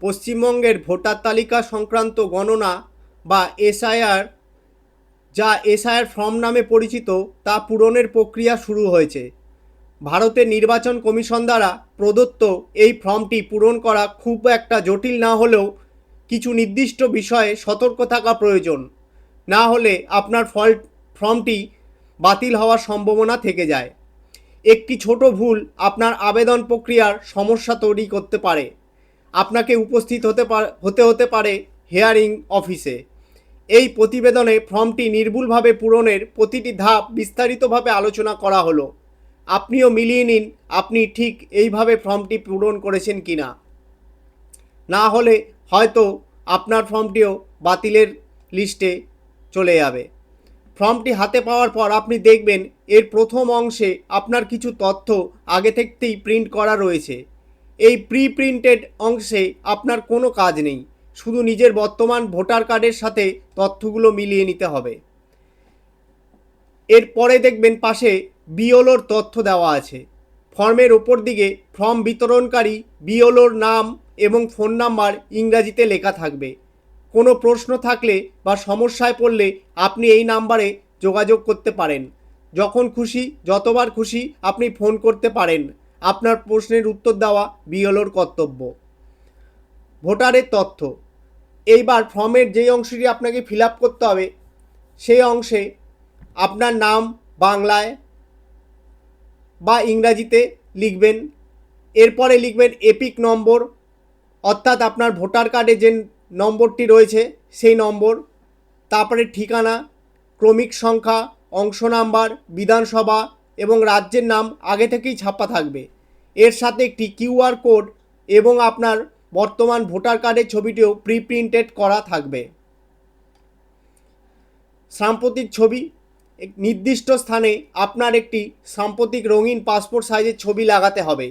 পশ্চিমবঙ্গের ভোটার তালিকা সংক্রান্ত গণনা বা এসআইআর, যা এসআইআর ফর্ম নামে পরিচিত, তা পূরণের প্রক্রিয়া শুরু হয়েছে। ভারতের নির্বাচন কমিশন দ্বারা প্রদত্ত এই ফর্মটি পূরণ করা খুব একটা জটিল না হলেও কিছু নির্দিষ্ট বিষয়ে সতর্ক থাকা প্রয়োজন। না হলে আপনার ফল ফর্মটি বাতিল হওয়ার সম্ভাবনা থেকে যায়। একটি ছোট ভুল আপনার আবেদন প্রক্রিয়ার সমস্যা তৈরি করতে পারে। আপনাকে উপস্থিত হতে হতে হতে পারে হেয়ারিং অফিসে। এই প্রতিবেদনে ফর্মটি নির্ভুলভাবে পূরণের প্রতিটি ধাপ বিস্তারিতভাবে আলোচনা করা হলো। আপনিও মিলিয়ে নিন আপনি ঠিক এইভাবে ফর্মটি পূরণ করেছেন কিনা। না হলে হয়তো আপনার ফর্মটিও বাতিলের লিস্টে চলে যাবে। ফর্মটি হাতে পাওয়ার পর আপনি দেখবেন এর প্রথম অংশে আপনার কিছু তথ্য আগে থেকেই প্রিন্ট করা রয়েছে। এই প্রি প্রিন্টেড অংশে আপনার কোনো কাজ নেই। শুধু নিজের বর্তমান ভোটার কার্ডের সাথে তথ্যগুলো মিলিয়ে নিতে হবে। এরপরে দেখবেন পাশে বিওলোর তথ্য দেওয়া আছে। ফর্মের ওপর দিকে ফর্ম বিতরণকারী বিওলোর নাম এবং ফোন নাম্বার ইংরাজিতে লেখা থাকবে। কোনো প্রশ্ন থাকলে বা সমস্যায় পড়লে আপনি এই নাম্বারে যোগাযোগ করতে পারেন। যখন খুশি, যতবার খুশি আপনি ফোন করতে পারেন। আপনার প্রশ্নের উত্তর দেওয়া বিওলোর কর্তব্য। ভোটারের তথ্য। এইবার ফর্মের যেই অংশটি আপনাকে ফিল আপ করতে হবে, সেই অংশে আপনার নাম বাংলায় বা ইংরাজিতে লিখবেন। এরপরে লিখবেন এপিক নম্বর, অর্থাৎ আপনার ভোটার কার্ডে যে নম্বরটি রয়েছে সেই নম্বর, তারপরে ঠিকানা, ক্রমিক সংখ্যা, অংশ নাম্বার, বিধানসভা এবং রাজ্যের নাম আগে থেকেই ছাপা থাকবে। এর সাথে একটি কিউআর কোড এবং আপনার বর্তমান ভোটার কার্ডের ছবিটিও প্রি প্রিন্টেড করা থাকবে। সাম্প্রতিক ছবি নির্দিষ্ট স্থানে আপনার একটি সাম্প্রতিক রঙিন পাসপোর্ট সাইজের ছবি লাগাতে হবে।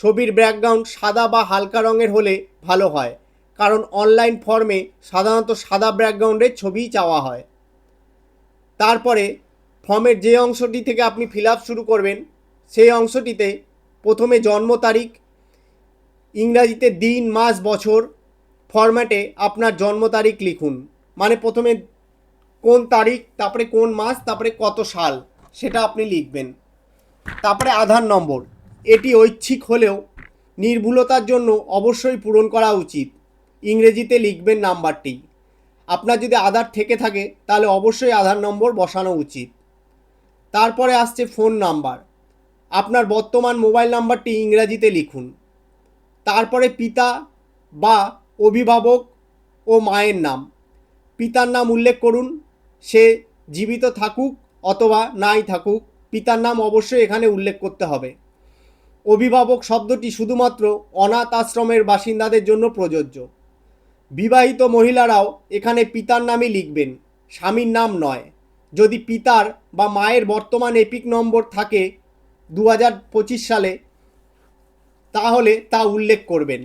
ছবির ব্যাকগ্রাউন্ড সাদা বা হালকা রঙের হলে ভালো হয়, কারণ অনলাইন ফর্মে সাধারণত সাদা ব্যাকগ্রাউন্ডের ছবিই চাওয়া হয়। তারপরে ফর্মের যে অংশটি থেকে আপনি ফিল শুরু করবেন, সেই অংশটিতে প্রথমে জন্ম তারিখ, ইংরাজিতে দিন, মাস, বছর, ফরম্যাটে আপনার জন্ম তারিখ লিখুন। মানে প্রথমে কোন তারিখ, তারপরে কোন মাস, তারপরে কত সাল, সেটা আপনি লিখবেন। তারপরে আধার নম্বর, এটি ঐচ্ছিক হলেও নির্ভুলতার জন্য অবশ্যই পূরণ করা উচিত। ইংরেজিতে লিখবেন নাম্বারটি। আপনার যদি আধার থেকে থাকে, তাহলে অবশ্যই আধার নম্বর বসানো উচিত। তারপরে আসছে ফোন নাম্বার। আপনার বর্তমান মোবাইল নাম্বারটি ইংরাজিতে লিখুন। তারপরে পিতা বা অভিভাবক ও মায়ের নাম। পিতার নাম উল্লেখ করুন। সে জীবিত থাকুক অথবা নাই থাকুক, পিতার নাম অবশ্যই এখানে উল্লেখ করতে হবে। অভিভাবক শব্দটি শুধুমাত্র অনাথ আশ্রমের বাসিন্দাদের জন্য প্রযোজ্য। বিবাহিত মহিলারাও এখানে পিতার নামই লিখবেন, স্বামীর নাম নয়। যদি পিতার বা মায়ের বর্তমান এপিক নম্বর থাকে দু হাজার পঁচিশ সালে, তাহলে তা উল্লেখ করবেন।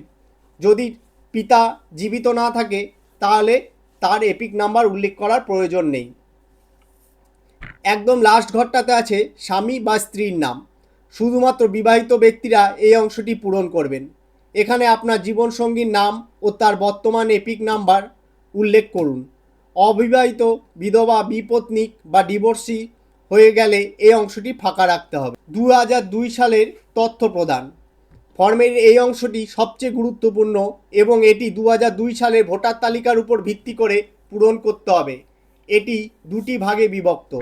যদি পিতা জীবিত না থাকে, তাহলে তার এপিক নাম্বার উল্লেখ করার প্রয়োজন নেই। একদম লাস্ট ঘরটাতে আছে স্বামী বা স্ত্রীর নাম। শুধুমাত্র বিবাহিত ব্যক্তিরা এই অংশটি পূরণ করবেন। এখানে আপনার জীবনসঙ্গীর নাম ও তার বর্তমান এপিক নাম্বার উল্লেখ করুন। অবিবাহিত বিধবা, বিপত্নিক বা ডিভোর্সি হয়ে গেলে এই অংশটি ফাঁকা রাখতে হবে। দু দুই সালের তথ্য প্রদান। ফর্মের এই অংশটি সবচেয়ে গুরুত্বপূর্ণ এবং এটি দু হাজার দুই সালের ভোটার তালিকার উপর ভিত্তি করে পূরণ করতে হবে। এটি দুটি ভাগে বিভক্ত।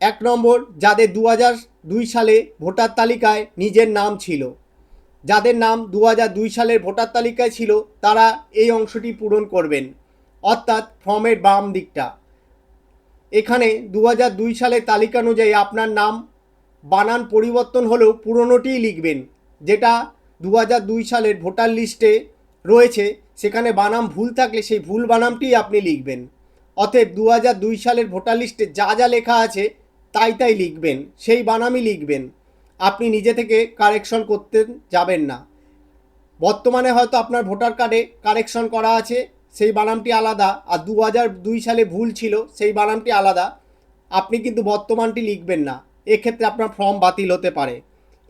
এক নম্বর, যাদের দু দুই সালে ভোটার তালিকায় নিজের নাম ছিল। যাদের নাম দু হাজার দুই সালের ভোটার তালিকায় ছিল, তারা এই অংশটি পূরণ করবেন। অর্থাৎ ফর্মের বাম দিকটা। এখানে দু হাজার দুই সালের তালিকা অনুযায়ী আপনার নাম, বানান পরিবর্তন হলেও পুরনোটিই লিখবেন, যেটা দু হাজার দুই সালের ভোটার লিস্টে রয়েছে। সেখানে বানাম ভুল থাকলে সেই ভুল বানামটিই আপনি লিখবেন। অতএব দু হাজার দুই সালের ভোটার লিস্টে যা যা লেখা আছে, তাই তাই লিখবেন, সেই বানামই লিখবেন। আপনি নিজে থেকে কারেকশন করতে যাবেন না। বর্তমানে হয়তো আপনার ভোটার কার্ডে কারেকশন করা আছে, সেই বানামটি আলাদা। আর দু হাজার দুই সালে ভুল ছিল, সেই বানামটি আলাদা। আপনি কিন্তু বর্তমানটি লিখবেন না। এক্ষেত্রে আপনার ফর্ম বাতিল হতে পারে।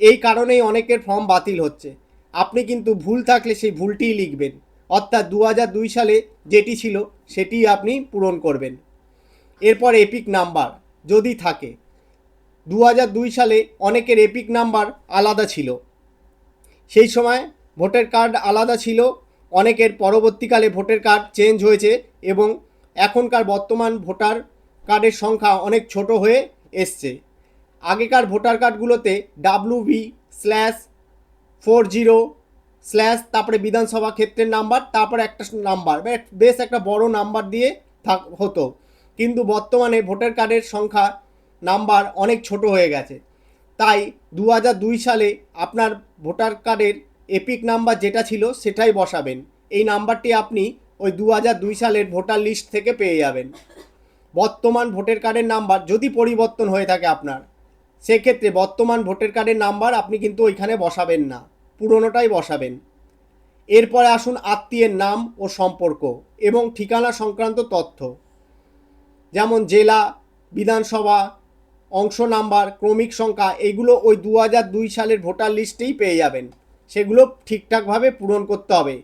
এই কারণেই অনেকের ফর্ম বাতিল হচ্ছে। আপনি কিন্তু ভুল থাকলে সেই ভুলটিই লিখবেন। অর্থাৎ দু দুই সালে যেটি ছিল সেটি আপনি পূরণ করবেন। এরপর এপিক নাম্বার যদি থাকে দু সালে অনেকের এপিক নাম্বার আলাদা ছিল। সেই সময় ভোটার কার্ড আলাদা ছিল, অনেকের পরবর্তীকালে ভোটার কার্ড চেঞ্জ হয়েছে এবং এখনকার বর্তমান ভোটার কার্ডের সংখ্যা অনেক ছোট হয়ে এসছে। আগেকার voter কার্ডগুলোতে W B slash four zero slash তারপরে বিধানসভা ক্ষেত্রের নাম্বার তারপরে একটা নাম্বার বেশ একটা বড় নাম্বার দিয়ে থাক, হতো। কিন্তু বর্তমানে ভোটার কার্ডের সংখ্যা নাম্বার অনেক ছোট হয়ে গেছে। তাই দু দুই সালে আপনার ভোটার কার্ডের এপিক নাম্বার যেটা ছিল সেটাই বসাবেন। এই নাম্বারটি আপনি ওই দু দুই সালের ভোটার লিস্ট থেকে পেয়ে যাবেন। বর্তমান ভোটার কার্ডের নাম্বার যদি পরিবর্তন হয়ে থাকে আপনার, সেক্ষেত্রে বর্তমান ভোটার কার্ডের নাম্বার আপনি কিন্তু ওইখানে বসাবেন না, পুরনোটাই বসাবেন। এরপরে আসুন আত্মীয়ের নাম ও সম্পর্ক এবং ঠিকানা সংক্রান্ত তথ্য। যেমন জেলা, বিধানসভা অংশ নাম্বার, ক্রমিক সংখ্যা, এগুলো ওই দু দুই সালের ভোটার লিস্টেই পেয়ে যাবেন। সেগুলো ঠিকঠাকভাবে পূরণ করতে হবে।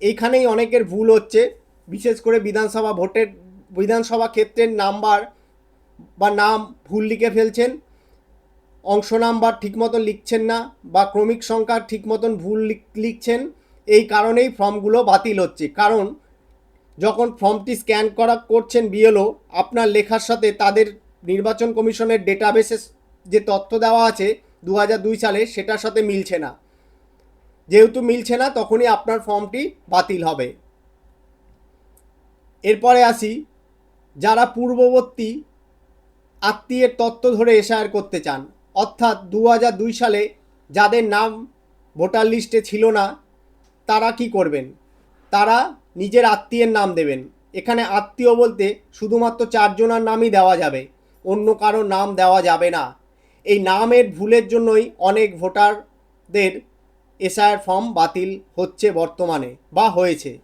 এইখানেই অনেকের ভুল হচ্ছে। বিশেষ করে বিধানসভা ভোটের, বিধানসভা ক্ষেত্রের নাম্বার বা নাম ভুল লিখে ফেলছেন। অংশ নাম্বার ঠিক মতন লিখছেন না বা ক্রমিক সংখ্যা ঠিক মতন ভুল লিখ- লিখছেন। এই কারণেই ফর্মগুলো বাতিল হচ্ছে। কারণ যখন ফর্মটি স্ক্যান করা করছেন বিএলও, আপনার লেখার সাথে তাদের নির্বাচন কমিশনের ডেটাবেসে যে তথ্য দেওয়া আছে দু সালে সেটার সাথে মিলছে না। যেহেতু মিলছে না, তখনই আপনার ফর্মটি বাতিল হবে। এরপরে আসি, যারা পূর্ববর্তী আত্মীয়ের তত্ত্ব ধরে এসআর করতে চান, অর্থাৎ দু সালে যাদের নাম ভোটার লিস্টে ছিল না, তারা কি করবেন? তারা নিজের আত্মীয়ের নাম দেবেন। এখানে আত্মীয় বলতে শুধুমাত্র চারজনার নামই দেওয়া যাবে। অন্য কারও নাম দেওয়া যাবে না। এই নামের ভুলের জন্যই অনেক ভোটারদের এসআইয়ের ফর্ম বাতিল হচ্ছে বর্তমানে বা হয়েছে।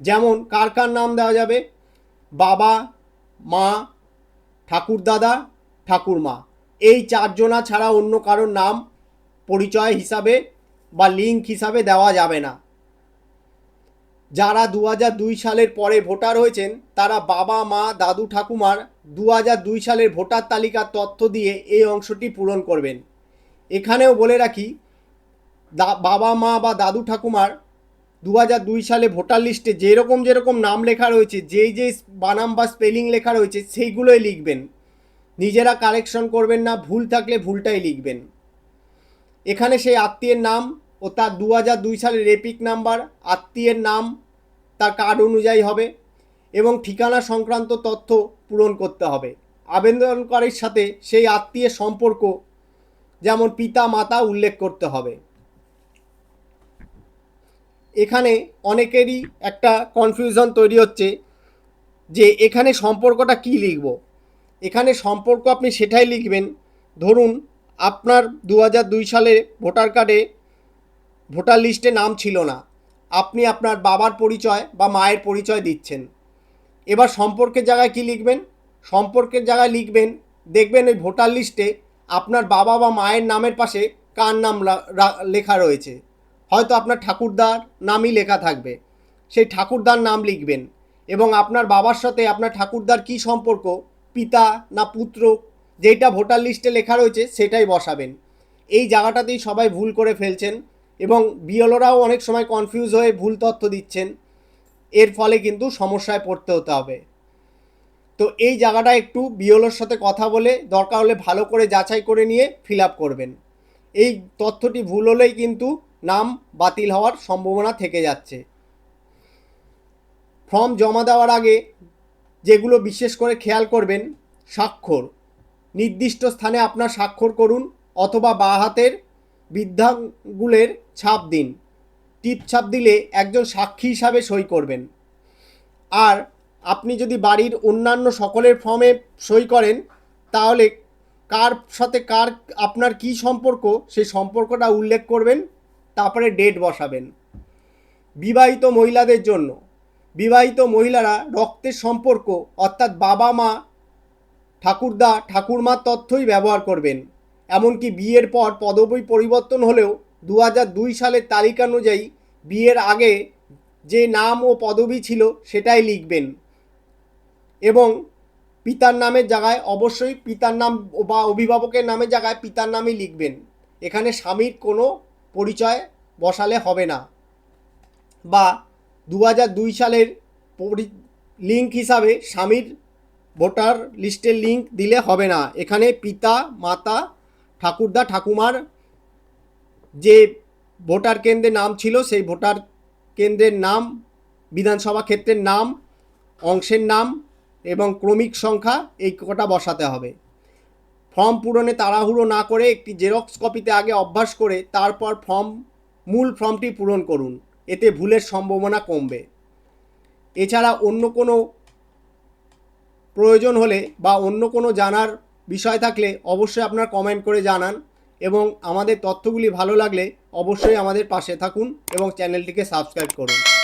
যেমন, কার কার নাম দেওয়া যাবে? বাবা, মা ঠাকুরদাদা ঠাকুরমা এই চারজনা ছাড়া অন্য কারোর নাম পরিচয় হিসাবে বা লিঙ্ক হিসাবে দেওয়া যাবে না। যারা দু সালের পরে ভোটার হয়েছেন, তারা বাবা, মা, দাদু, ঠাকুমার দু দুই সালের ভোটার তালিকার তথ্য দিয়ে এই অংশটি পূরণ করবেন। এখানেও বলে রাখি বাবা মা বা দাদু ঠাকুমার দু দুই সালে ভোটার লিস্টে যেরকম যেরকম নাম লেখা রয়েছে, যেই যেই বানাম বা স্পেলিং লেখা রয়েছে, সেইগুলোই লিখবেন। নিজেরা কারেকশন করবেন না, ভুল থাকলে ভুলটাই লিখবেন। এখানে সেই আত্মীয়ের নাম ও তার দু দুই সালের রেপিক নাম্বার, আত্মীয়ের নাম, তার কার্ড অনুযায়ী হবে এবং ঠিকানা সংক্রান্ত তথ্য পূরণ করতে হবে। আবেদনকারীর সাথে সেই আত্মীয়ের সম্পর্ক যেমন পিতা, মাতা উল্লেখ করতে হবে। এখানে অনেকেরই একটা কনফিউশন তৈরি হচ্ছে যে এখানে সম্পর্কটা কি লিখব? এখানে সম্পর্ক আপনি সেটাই লিখবেন। ধরুন আপনার দু দুই সালে ভোটার কার্ডে ভোটার লিস্টে নাম ছিল না। আপনি আপনার বাবার পরিচয় বা মায়ের পরিচয় দিচ্ছেন। এবার সম্পর্কের জায়গায় কি লিখবেন? সম্পর্কের জায়গায় লিখবেন, দেখবেন ওই ভোটার লিস্টে আপনার বাবা বা মায়ের নামের পাশে কার নাম লেখা রয়েছে। হয়তো আপনার ঠাকুরদার নামই লেখা থাকবে। সেই ঠাকুরদার নাম লিখবেন এবং আপনার বাবার সাথে আপনার ঠাকুরদার কি সম্পর্ক, পিতা না পুত্র যেটা ভোটার লিস্টে লেখা রয়েছে সেটাই বসাবেন। এই জায়গাটাতেই সবাই ভুল করে ফেলছেন এবং বিএলওরাও অনেক সময় কনফিউজ হয়ে ভুল তথ্য দিচ্ছেন। এর ফলে কিন্তু সমস্যায় পড়তে হতে হবে। তো এই জায়গাটা একটু বিএলওর সাথে কথা বলে দরকার হলে ভালো করে যাচাই করে নিয়ে ফিল আপ করবেন। এই তথ্যটি ভুল হলেই কিন্তু নাম বাতিল হওয়ার সম্ভাবনা থেকে যাচ্ছে। ফর্ম জমা দেওয়ার আগে যেগুলো বিশেষ করে খেয়াল করবেন, স্বাক্ষর। নির্দিষ্ট স্থানে আপনার স্বাক্ষর করুন অথবা বাঁ হাতের বৃদ্ধাঙ্গুলের ছাপ দিন। টিপ ছাপ দিলে একজন সাক্ষী হিসাবে সই করবেন। আর আপনি যদি বাড়ির অন্যান্য সকলের ফর্মে সই করেন, তাহলে কার সাথে কার, আপনার কি সম্পর্ক সেই সম্পর্কটা উল্লেখ করবেন, তারপরে ডেট বসাবেন। বিবাহিত মহিলাদের জন্য, বিবাহিত মহিলারা রক্তের সম্পর্ক, অর্থাৎ বাবা মা, ঠাকুরদা, ঠাকুরমার তথ্যই ব্যবহার করবেন। এমনকি বিয়ের পর পদবী পরিবর্তন হলেও দু দুই সালের তালিকা অনুযায়ী বিয়ের আগে যে নাম ও পদবি ছিল সেটাই লিখবেন। এবং পিতার নামের জায়গায় অবশ্যই পিতার নাম বা অভিভাবকের নামের জায়গায় পিতার নামই লিখবেন। এখানে স্বামীর কোনো পরিচয় বসালে হবে না। বা দু দুই সালের লিঙ্ক হিসাবে স্বামীর ভোটার লিস্টের লিঙ্ক দিলে হবে না। এখানে পিতা, মাতা, ঠাকুরদা, ঠাকুমার যে ভোটার কেন্দ্রে নাম ছিল, সেই ভোটার কেন্দ্রের নাম, বিধানসভা ক্ষেত্রের নাম, অংশের নাম এবং ক্রমিক সংখ্যা এই কটা বসাতে হবে। ফর্ম পূরণে তাড়াহুড়ো না করে একটি জেরক্স কপিতে আগে অভ্যাস করে তারপর ফর্ম, মূল ফর্মটি পূরণ করুন। এতে ভুলের সম্ভাবনা কমবে। এছাড়া অন্য কোনো প্রয়োজন হলে বা অন্য কোনো জানার বিষয় থাকলে অবশ্যই আপনার কমেন্ট করে জানান। এবং আমাদের তথ্যগুলি ভালো লাগলে অবশ্যই আমাদের পাশে থাকুন এবং চ্যানেলটিকে সাবস্ক্রাইব করুন।